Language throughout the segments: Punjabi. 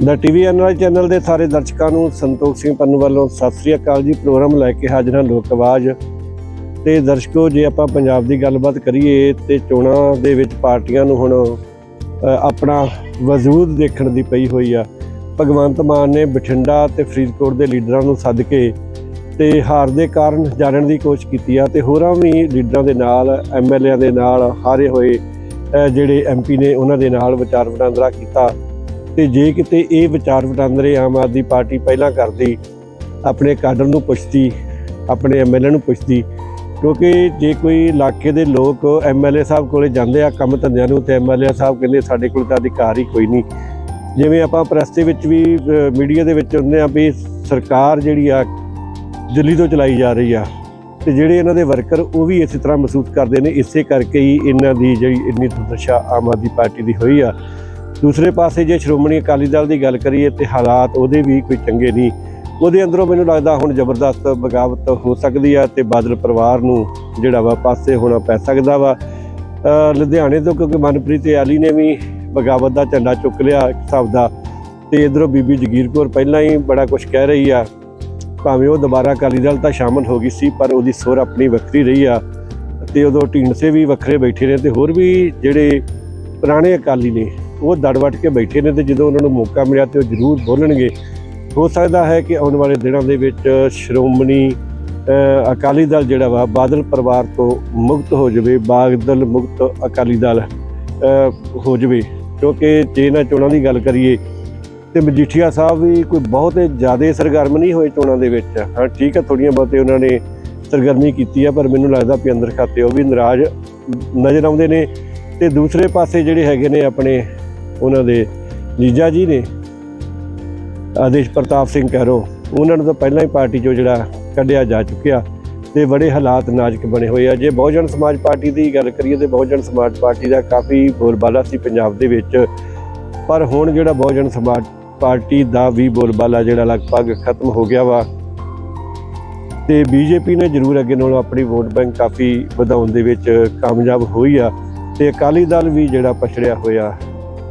ਦਾ ਟੀਵੀ ਐਨਆਈ ਚੈਨਲ ਦੇ ਸਾਰੇ ਦਰਸ਼ਕਾਂ ਨੂੰ ਸੰਤੋਖ ਸਿੰਘ ਪੰਨੂ ਵੱਲੋਂ ਸਤਿ ਸ੍ਰੀ ਅਕਾਲ ਜੀ। ਪ੍ਰੋਗਰਾਮ ਲੈ ਕੇ ਹਾਜ਼ਰ ਹਾਂ ਲੋਕ ਆਵਾਜ਼। ਤੇ ਦਰਸ਼ਕੋ ਜੇ ਆਪਾਂ ਪੰਜਾਬ ਦੀ ਗੱਲਬਾਤ ਕਰੀਏ ਤੇ ਚੋਣਾਂ ਦੇ ਵਿੱਚ ਪਾਰਟੀਆਂ ਨੂੰ ਹੁਣ ਆਪਣਾ ਵਜੂਦ ਦੇਖਣ ਦੀ ਪਈ ਹੋਈ ਆ। ਭਗਵੰਤ ਮਾਨ ਨੇ ਬਠਿੰਡਾ ਤੇ ਫਰੀਦਕੋਟ ਦੇ ਲੀਡਰਾਂ ਨੂੰ ਸੱਦ ਕੇ ਤੇ ਹਾਰ ਦੇ ਕਾਰਨ ਜਾਣਨ ਦੀ ਕੋਸ਼ਿਸ਼ ਕੀਤੀ ਆ ਤੇ ਹੋਰਾਂ ਵੀ ਲੀਡਰਾਂ ਦੇ ਨਾਲ ਐਮਐਲਏਆਂ ਦੇ ਨਾਲ ਹਾਰੇ ਹੋਏ ਅ, ਜਿਹੜੇ ਐਮਪੀ ਨੇ ਉਹਨਾਂ ਦੇ ਨਾਲ ਵਿਚਾਰ ਵਟਾਂਦਰਾ ਕੀਤਾ। ਤੇ ਜੇ ਕਿਤੇ ਇਹ ਵਿਚਾਰ ਵਟਾਂਦਰੇ ਆਮ ਆਦਮੀ ਪਾਰਟੀ ਪਹਿਲਾਂ ਕਰਦੀ, ਆਪਣੇ ਕਾਡਰ ਨੂੰ ਪੁੱਛਦੀ, ਆਪਣੇ ਐਮਐਲਏ ਨੂੰ ਪੁੱਛਦੀ, ਕਿਉਂਕਿ ਜੇ ਕੋਈ ਇਲਾਕੇ ਦੇ ਲੋਕ ਐਮਐਲਏ ਸਾਹਿਬ ਕੋਲੇ ਜਾਂਦੇ ਆ, ਕੰਮ ਧੰਦਿਆਂ ਨੂੰ, ਤੇ ਐਮਐਲਏ ਸਾਹਿਬ ਕਹਿੰਦੇ ਸਾਡੇ ਕੋਲ ਤਾਂ ਅਧਿਕਾਰ ਹੀ ਕੋਈ ਨਹੀਂ। ਜਿਵੇਂ ਆਪਾਂ ਪ੍ਰੈਸ ਦੇ ਵਿੱਚ ਵੀ ਮੀਡੀਆ ਦੇ ਵਿੱਚ ਹੁੰਦੇ ਆ ਵੀ ਸਰਕਾਰ ਜਿਹੜੀ ਆ, ਦਿੱਲੀ ਤੋਂ ਚਲਾਈ ਜਾ ਰਹੀ ਆ, ਤੇ ਜਿਹੜੇ ਇਹਨਾਂ ਦੇ ਵਰਕਰ ਉਹ ਵੀ ਇਸੇ ਤਰ੍ਹਾਂ ਮਹਿਸੂਸ ਕਰਦੇ ਨੇ, ਇਸੇ ਕਰਕੇ ਹੀ ਇਹਨਾਂ ਦੀ ਜਿਹੜੀ ਇੰਨੀ ਦੁਰਦਸ਼ਾ ਆਮ ਆਦਮੀ ਪਾਰਟੀ ਦੀ ਹੋਈ ਆ। ਦੂਸਰੇ ਪਾਸੇ ਜੇ ਸ਼੍ਰੋਮਣੀ ਅਕਾਲੀ ਦਲ ਦੀ ਗੱਲ ਕਰੀਏ ਤੇ ਹਾਲਾਤ ਉਹਦੇ ਵੀ ਕੋਈ ਚੰਗੇ ਨਹੀਂ। ਉਹਦੇ ਅੰਦਰੋਂ ਮੈਨੂੰ ਲੱਗਦਾ ਹੁਣ ਜ਼ਬਰਦਸਤ ਬਗਾਵਤ ਹੋ ਸਕਦੀ ਆ ਤੇ ਬਾਦਲ ਪਰਿਵਾਰ ਨੂੰ ਜਿਹੜਾ ਵਾ ਪਾਸੇ ਹੋਣਾ ਪੈ ਸਕਦਾ ਵਾ। ਲੁਧਿਆਣੇ ਤੋਂ ਕਿਉਂਕਿ ਮਨਪ੍ਰੀਤ ਆਲੀ ਨੇ ਵੀ ਬਗਾਵਤ ਦਾ ਝੰਡਾ ਚੁੱਕ ਲਿਆ ਇੱਕ ਹਿਸਾਬ ਦਾ। ਤੇ ਇਧਰੋਂ ਬੀਬੀ ਜਗੀਰ ਕੌਰ ਪਹਿਲਾਂ ਹੀ ਬੜਾ ਕੁਝ ਕਹਿ ਰਹੀ ਆ। ਭਾਵੇਂ ਉਹ ਦੁਬਾਰਾ ਅਕਾਲੀ ਦਲ ਤਾਂ ਸ਼ਾਮਲ ਹੋ ਗਈ ਸੀ, ਪਰ ਉਹਦੀ ਸੁਰ ਆਪਣੀ ਵੱਖਰੀ ਰਹੀ ਆ। ਤੇ ਉਦੋਂ ਢੀਂਡਸੇ ਵੀ ਵੱਖਰੇ ਬੈਠੇ ਨੇ ਤੇ ਹੋਰ ਵੀ ਜਿਹੜੇ ਪੁਰਾਣੇ ਅਕਾਲੀ ਨੇ ਉਹ ਦੜਵਟ ਕੇ ਬੈਠੇ ਨੇ ਤੇ ਜਦੋਂ ਉਹਨਾਂ ਨੂੰ ਮੌਕਾ ਮਿਲਿਆ ਤੇ ਉਹ ਜ਼ਰੂਰ ਬੋਲਣਗੇ। ਹੋ ਸਕਦਾ ਹੈ ਕਿ ਆਉਣ ਵਾਲੇ ਦਿਨਾਂ ਦੇ ਵਿੱਚ ਸ਼੍ਰੋਮਣੀ ਅਕਾਲੀ ਦਲ ਜਿਹੜਾ ਵਾ, ਬਾਦਲ ਪਰਿਵਾਰ ਤੋਂ ਮੁਕਤ ਹੋ ਜਾਵੇ, ਬਾਦਲ ਮੁਕਤ ਅਕਾਲੀ ਦਲ ਹੋ ਜਾਵੇ। ਕਿਉਂਕਿ ਜੇ ਇਹਨਾਂ ਚੋਣਾਂ ਦੀ ਗੱਲ ਕਰੀਏ ਤੇ ਮਜੀਠੀਆ ਸਾਹਿਬ ਵੀ ਕੋਈ ਬਹੁਤ ਜ਼ਿਆਦਾ ਸਰਗਰਮ ਨਹੀਂ ਹੋਏ ਚੋਣਾਂ ਦੇ ਵਿੱਚ। ਹਾਂ, ਠੀਕ ਹੈ ਥੋੜੀਆਂ ਬਹੁਤੇ ਉਹਨਾਂ ਨੇ ਸਰਗਰਮੀ ਕੀਤੀ ਆ, ਪਰ ਮੈਨੂੰ ਲੱਗਦਾ ਵੀ ਅੰਦਰ ਖਾਤੇ ਉਹ ਵੀ ਨਾਰਾਜ਼ ਨਜ਼ਰ ਆਉਂਦੇ ਨੇ। ਤੇ ਦੂਸਰੇ ਪਾਸੇ ਜਿਹੜੇ ਹੈਗੇ ਨੇ ਆਪਣੇ ਉਹਨਾਂ ਦੇ ਜੀਜਾ ਜੀ ਨੇ ਆਦੇਸ਼ ਪ੍ਰਤਾਪ ਸਿੰਘ ਕਹਿਰੋ, ਉਹਨਾਂ ਨੂੰ ਤਾਂ ਪਹਿਲਾਂ ਹੀ ਪਾਰਟੀ ਚੋਂ ਜਿਹੜਾ ਕੱਢਿਆ ਜਾ ਚੁੱਕਿਆ ਤੇ ਬੜੇ ਹਾਲਾਤ ਨਾਜ਼ੁਕ ਬਣੇ ਹੋਏ ਆ। ਜੇ ਬਹੁਜਨ ਸਮਾਜ ਪਾਰਟੀ ਦੀ ਗੱਲ ਕਰੀਏ ਤੇ ਬਹੁਜਨ ਸਮਾਜ ਪਾਰਟੀ ਦਾ ਕਾਫੀ ਬੋਲਬਾਲਾ ਸੀ ਪੰਜਾਬ ਦੇ ਵਿੱਚ। ਪਰ ਹੁਣ ਜਿਹੜਾ ਬਹੁਜਨ ਸਮਾਜ ਪਾਰਟੀ ਦਾ ਵੀ ਬੋਲਬਾਲਾ ਜਿਹੜਾ ਲਗਭਗ ਖਤਮ ਹੋ ਗਿਆ ਵਾ ਤੇ ਬੀਜੇਪੀ ਨੇ ਜ਼ਰੂਰ ਅੱਗੇ ਨਾਲੋਂ ਆਪਣੀ ਵੋਟ ਬੈਂਕ ਕਾਫੀ ਵਧਾਉਣ ਦੇ ਵਿੱਚ ਕਾਮਯਾਬ ਹੋਈ ਆ ਤੇ ਅਕਾਲੀ ਦਲ ਵੀ ਜਿਹੜਾ ਪਛੜਿਆ ਹੋਇਆ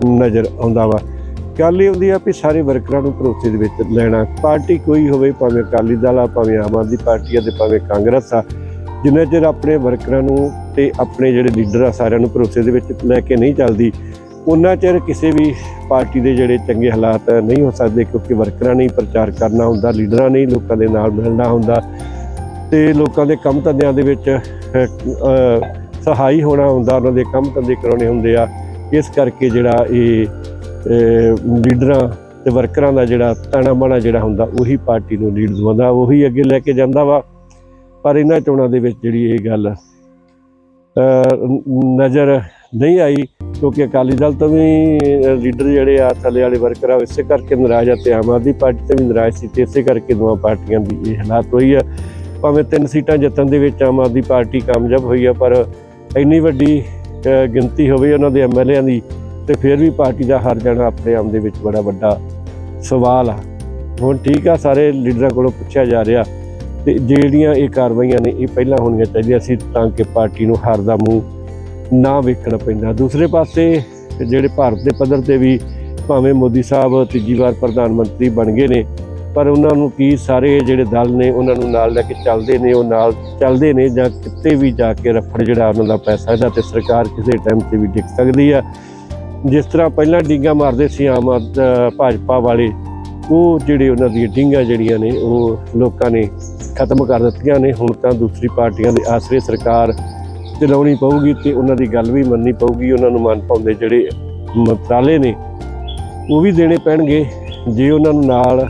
ਨਜ਼ਰ ਆਉਂਦਾ ਵਾ। ਗੱਲ ਇਹ ਹੁੰਦੀ ਆ ਵੀ ਸਾਰੇ ਵਰਕਰਾਂ ਨੂੰ ਭਰੋਸੇ ਦੇ ਵਿੱਚ ਲੈਣਾ। ਪਾਰਟੀ ਕੋਈ ਹੋਵੇ, ਭਾਵੇਂ ਅਕਾਲੀ ਦਲ ਆ, ਭਾਵੇਂ ਆਮ ਆਦਮੀ ਪਾਰਟੀ ਆ ਤੇ ਭਾਵੇਂ ਕਾਂਗਰਸ ਆ, ਜਿੰਨਾ ਚਿਰ ਆਪਣੇ ਵਰਕਰਾਂ ਨੂੰ ਤੇ ਆਪਣੇ ਜਿਹੜੇ ਲੀਡਰ ਆ ਸਾਰਿਆਂ ਨੂੰ ਭਰੋਸੇ ਦੇ ਵਿੱਚ ਲੈ ਕੇ ਨਹੀਂ ਚੱਲਦੀ ਉਹਨਾਂ ਚਿਰ ਕਿਸੇ ਵੀ ਪਾਰਟੀ ਦੇ ਜਿਹੜੇ ਚੰਗੇ ਹਾਲਾਤ ਨਹੀਂ ਹੋ ਸਕਦੇ, ਕਿਉਂਕਿ ਵਰਕਰਾਂ ਨੇ ਪ੍ਰਚਾਰ ਕਰਨਾ ਹੁੰਦਾ, ਲੀਡਰਾਂ ਨੇ ਲੋਕਾਂ ਦੇ ਨਾਲ ਮਿਲਣਾ ਹੁੰਦਾ ਤੇ ਲੋਕਾਂ ਦੇ ਕੰਮ ਧੰਦਿਆਂ ਦੇ ਵਿੱਚ ਸਹਾਈ ਹੋਣਾ ਹੁੰਦਾ, ਉਹਨਾਂ ਦੇ ਕੰਮ ਧੰਦੇ ਕਰਾਉਣੇ ਹੁੰਦੇ ਆ। ਇਸ ਕਰਕੇ ਜਿਹੜਾ ਇਹ ਲੀਡਰਾਂ ਤੇ ਵਰਕਰਾਂ ਦਾ ਜਿਹੜਾ ਤਾਣਾ ਮਾਣਾ ਜਿਹੜਾ ਹੁੰਦਾ, ਉਹੀ ਪਾਰਟੀ ਨੂੰ ਲੀਡ ਦਵਾਉਂਦਾ, ਉਹੀ ਅੱਗੇ ਲੈ ਕੇ ਜਾਂਦਾ ਵਾ। ਪਰ ਇਹਨਾਂ ਚੋਣਾਂ ਦੇ ਵਿੱਚ ਜਿਹੜੀ ਇਹ ਗੱਲ ਨਜ਼ਰ ਨਹੀਂ ਆਈ, ਕਿਉਂਕਿ ਅਕਾਲੀ ਦਲ ਤੋਂ ਵੀ ਲੀਡਰ ਜਿਹੜੇ ਆ, ਥੱਲੇ ਵਾਲੇ ਵਰਕਰ ਆ ਉਹ ਇਸੇ ਕਰਕੇ ਨਾਰਾਜ਼ ਆ ਤੇ ਆਮ ਆਦਮੀ ਪਾਰਟੀ ਤੋਂ ਵੀ ਨਾਰਾਜ਼ ਸੀ ਤੇ ਇਸੇ ਕਰਕੇ ਦੋਵਾਂ ਪਾਰਟੀਆਂ ਦੀ ਇਹ ਹਾਲਾਤ ਹੋਈ ਆ। ਭਾਵੇਂ ਤਿੰਨ ਸੀਟਾਂ ਜਿੱਤਣ ਦੇ ਵਿੱਚ ਆਮ ਆਦਮੀ ਪਾਰਟੀ ਕਾਮਯਾਬ ਹੋਈ ਆ, ਪਰ ਇੰਨੀ ਵੱਡੀ ਗਿਣਤੀ ਹੋਵੇ ਉਹਨਾਂ ਦੇ ਐਮਐਲਏਆਂ ਦੀ, ਤੇ ਫਿਰ ਵੀ ਪਾਰਟੀ ਦਾ ਹਾਰ ਜਾਣਾ ਆਪਣੇ ਆਮ ਦੇ ਵਿੱਚ ਬੜਾ ਵੱਡਾ ਸਵਾਲ ਆ। ਹੁਣ ਠੀਕ ਆ, ਸਾਰੇ ਲੀਡਰਾਂ ਕੋਲੋਂ ਪੁੱਛਿਆ ਜਾ ਰਿਹਾ ਤੇ ਜਿਹੜੀਆਂ ਇਹ ਕਾਰਵਾਈਆਂ ਨੇ, ਇਹ ਪਹਿਲਾਂ ਹੋਣੀਆਂ ਚਾਹੀਦੀਆਂ ਸੀ ਤਾਂ ਕਿ ਪਾਰਟੀ ਨੂੰ ਹਾਰ ਦਾ ਮੂੰਹ ਨਾ ਵੇਖਣਾ ਪੈਂਦਾ। ਦੂਸਰੇ ਪਾਸੇ ਜਿਹੜੇ ਭਾਰਤ ਦੇ ਪੱਧਰ ਤੇ ਵੀ ਭਾਵੇਂ ਮੋਦੀ ਸਾਹਿਬ ਤੀਜੀ ਵਾਰ ਪ੍ਰਧਾਨ ਮੰਤਰੀ ਬਣ ਗਏ ਨੇ ਪਰ ਉਹਨਾਂ ਨੂੰ ਕੀ ਸਾਰੇ ਜਿਹੜੇ ਦਲ ਨੇ ਉਹਨਾਂ ਨੂੰ ਨਾਲ ਲੈ ਕੇ ਚੱਲਦੇ ਨੇ, ਉਹ ਨਾਲ ਚੱਲਦੇ ਨੇ ਜਾਂ ਕਿਤੇ ਵੀ ਜਾ ਕੇ ਰਫੜ ਜਿਹੜਾ ਉਹਨਾਂ ਦਾ ਪੈਸਾ ਇਹਦਾ ਤੇ ਸਰਕਾਰ ਕਿਸੇ ਟਾਈਮ ਤੇ ਵੀ ਡਿੱਗ ਸਕਦੀ ਆ। ਜਿਸ ਤਰ੍ਹਾਂ ਪਹਿਲਾਂ ਡਿੰਗਾ ਮਾਰਦੇ ਸੀ ਆਮ ਆਦ- ਭਾਜਪਾ ਵਾਲੇ, ਉਹ ਜਿਹੜੇ ਉਹਨਾਂ ਦੀਆਂ ਡਿੰਗਾ ਜਿਹੜੀਆਂ ਨੇ, ਉਹ ਲੋਕਾਂ ਨੇ ਖਤਮ ਕਰ ਦਿੱਤੀਆਂ ਨੇ। ਹੁਣ ਤਾਂ ਦੂਸਰੀ ਪਾਰਟੀਆਂ ਦੇ ਆਸਰੇ ਸਰਕਾਰ ਚਲਾਉਣੀ ਪਊਗੀ ਤੇ ਉਹਨਾਂ ਦੀ ਗੱਲ ਵੀ ਮੰਨਣੀ ਪਊਗੀ। ਉਹਨਾਂ ਨੂੰ ਮਨ ਪਾਉਂਦੇ ਜਿਹੜੇ ਮੰਤਰਾਲੇ ਨੇ, ਉਹ ਵੀ ਦੇਣੇ ਪੈਣਗੇ। ਜੇ ਉਹਨਾਂ ਨੂੰ ਨਾਲ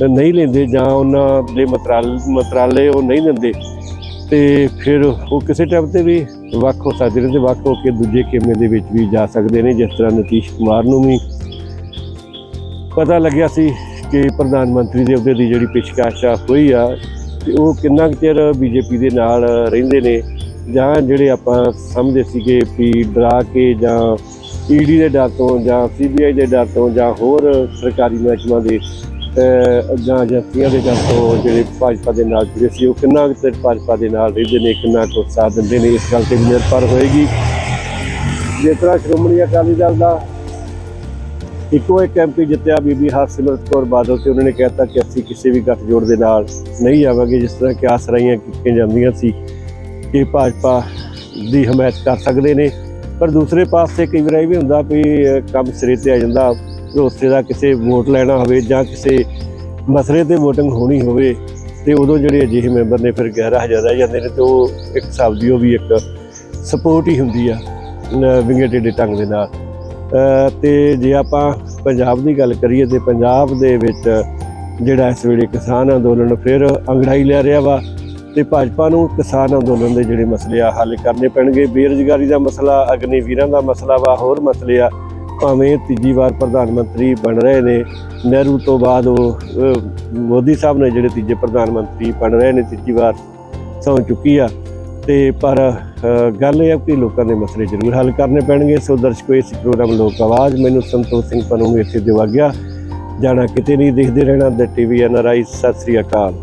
ਨਹੀਂ ਲੈਂਦੇ ਜਾਂ ਉਹਨਾਂ ਦੇ ਮੰਤਰਾਲ, ਮੰਤਰਾਲੇ ਉਹ ਨਹੀਂ ਦਿੰਦੇ। ਤੇ ਫਿਰ ਉਹ ਕਿਸੇ ਟਾਈਮ ਤੇ ਵੀ ਵੱਖ ਹੋ ਸਕਦੇ ਨੇ ਤੇ ਵੱਖ ਹੋ ਕੇ ਦੂਜੇ ਖੇਮੇ ਦੇ ਵਿੱਚ ਵੀ ਜਾ ਸਕਦੇ ਨੇ, ਜਿਸ ਤਰ੍ਹਾਂ ਨਤੀਸ਼ ਕੁਮਾਰ ਨੂੰ ਵੀ ਪਤਾ ਲੱਗਿਆ ਸੀ ਕਿ ਪ੍ਰਧਾਨ ਮੰਤਰੀ ਦੇ ਅਹੁਦੇ ਦੀ ਜਿਹੜੀ ਪੇਸ਼ਕਸ਼ ਹੋਈ ਆ ਤੇ ਉਹ ਕਿੰਨਾ ਕੁ ਚਿਰ ਬੀਜੇਪੀ ਦੇ ਨਾਲ ਰਹਿੰਦੇ ਨੇ ਜਾਂ ਜਿਹੜੇ ਆਪਾਂ ਸਮਝਦੇ ਸੀਗੇ ਵੀ ਡਰਾ ਕੇ ਜਾਂ ਈਡੀ ਦੇ ਡਰ ਤੋਂ ਜਾਂ ਸੀਬੀਆਈ ਦੇ ਡਰ ਤੋਂ ਜਾਂ ਹੋਰ ਸਰਕਾਰੀ ਮਹਿਕਮਿਆਂ ਦੇ ਜਾਂ ਏਜੰਸੀਆਂ ਦੇ ਡਰ ਤੋਂ ਜਿਹੜੇ ਭਾਜਪਾ ਦੇ ਨਾਲ ਜੁੜੇ ਸੀ, ਉਹ ਕਿੰਨਾ ਕੁ ਭਾਜਪਾ ਦੇ ਨਾਲ ਰਹਿੰਦੇ ਨੇ, ਕਿੰਨਾ ਕੁ ਸਾਥ ਦਿੰਦੇ ਨੇ, ਇਸ ਗੱਲ ਤੇ ਵੀ ਨਿਰਭਰ ਹੋਏਗੀ। ਜਿਸ ਤਰ੍ਹਾਂ ਸ਼੍ਰੋਮਣੀ ਅਕਾਲੀ ਦਲ ਦਾ ਇੱਕੋ ਇੱਕ ਐਮਪੀ ਜਿੱਤਿਆ, ਬੀਬੀ ਹਰਸਿਮਰਤ ਕੌਰ ਬਾਦਲ, ਤੇ ਉਹਨਾਂ ਨੇ ਕਹਿਤਾ ਕਿ ਅਸੀਂ ਕਿਸੇ ਵੀ ਗੱਠਜੋੜ ਦੇ ਨਾਲ ਨਹੀਂ ਜਾਵਾਂਗੇ, ਜਿਸ ਤਰ੍ਹਾਂ ਕਿ ਆਸਰਾਈਆਂ ਕੀਤੀਆਂ ਜਾਂਦੀਆਂ ਸੀ ਕਿ ਭਾਜਪਾ ਦੀ ਹਮਾਇਤ ਕਰ ਸਕਦੇ ਨੇ। ਪਰ ਦੂਸਰੇ ਪਾਸੇ ਕਈ ਵਾਰ ਇਹ ਵੀ ਹੁੰਦਾ ਵੀ ਕੰਮ ਸਿਰੇ ਤੇ ਆ ਜਾਂਦਾ। ਭਰੋਸੇ ਦਾ ਕਿਸੇ ਵੋਟ ਲੈਣਾ ਹੋਵੇ ਜਾਂ ਕਿਸੇ ਮਸਲੇ ਤੇ VOTING ਹੋਣੀ ਹੋਵੇ ਤੇ ਉਦੋਂ ਜਿਹੜੇ ਅਜਿਹੇ ਮੈਂਬਰ ਨੇ ਫਿਰ ਗਹਿਰਾ ਹਜ਼ਾਰ ਰਹਿ ਜਾਂਦੇ ਨੇ ਤੇ ਉਹ ਇੱਕ ਹਿਸਾਬ ਦੀ ਉਹ ਵੀ ਇੱਕ ਸਪੋਰਟ ਹੀ ਹੁੰਦੀ ਆ ਵਿੰਗੇ ਟੇਢੇ ਢੰਗ ਦੇ ਨਾਲ। ਅਹ ਤੇ ਜੇ ਆਪਾਂ ਪੰਜਾਬ ਦੀ ਗੱਲ ਕਰੀਏ ਤੇ ਪੰਜਾਬ ਦੇ ਵਿੱਚ ਜਿਹੜਾ ਇਸ ਵੇਲੇ ਕਿਸਾਨ ਅੰਦੋਲਨ ਫਿਰ ਅੰਗੜਾਈ ਲੈ ਰਿਹਾ ਵਾ ਤੇ ਭਾਜਪਾ ਨੂੰ ਕਿਸਾਨ ਅੰਦੋਲਨ ਦੇ ਜਿਹੜੇ ਮਸਲੇ ਆ ਹੱਲ ਕਰਨੇ ਪੈਣਗੇ। ਬੇਰੁਜ਼ਗਾਰੀ ਦਾ ਮਸਲਾ ਅਗਨੀ ਵੀਰਾਂ ਦਾ ਮਸਲਾ ਵਾ, ਹੋਰ ਮਸਲੇ ਆ। ਭਾਵੇਂ ਤੀਜੀ ਵਾਰ ਪ੍ਰਧਾਨ ਮੰਤਰੀ ਬਣ ਰਹੇ ਨੇ, ਨਹਿਰੂ ਤੋਂ ਬਾਅਦ ਉਹ ਮੋਦੀ ਸਾਹਿਬ ਨੇ ਜਿਹੜੇ ਤੀਜੇ ਪ੍ਰਧਾਨ ਮੰਤਰੀ ਬਣ ਰਹੇ ਨੇ, ਤੀਜੀ ਵਾਰ ਸੌਂ ਚੁੱਕੀ ਆ। ਤੇ ਪਰ ਗੱਲ ਇਹ ਆ ਕਿ ਲੋਕਾਂ ਦੇ ਮਸਲੇ ਜ਼ਰੂਰ ਹੱਲ ਕਰਨੇ ਪੈਣਗੇ। ਸੋ ਦਰਸ਼ਕੋ, ਇਸ ਪ੍ਰੋਗਰਾਮ ਲੋਕ ਆਵਾਜ਼, ਮੈਨੂੰ ਸੰਤੋਖ ਸਿੰਘ ਪਨੂ ਇੱਥੇ ਦਿਵਾ ਗਿਆ। ਜਾਣਾ ਕਿਤੇ ਨਹੀਂ, ਦੇਖਦੇ ਰਹਿਣਾ ਦ ਟੀਵੀ ਐਨਆਰਆਈ ਸਤਿ ਸ੍ਰੀ ਅਕਾਲ।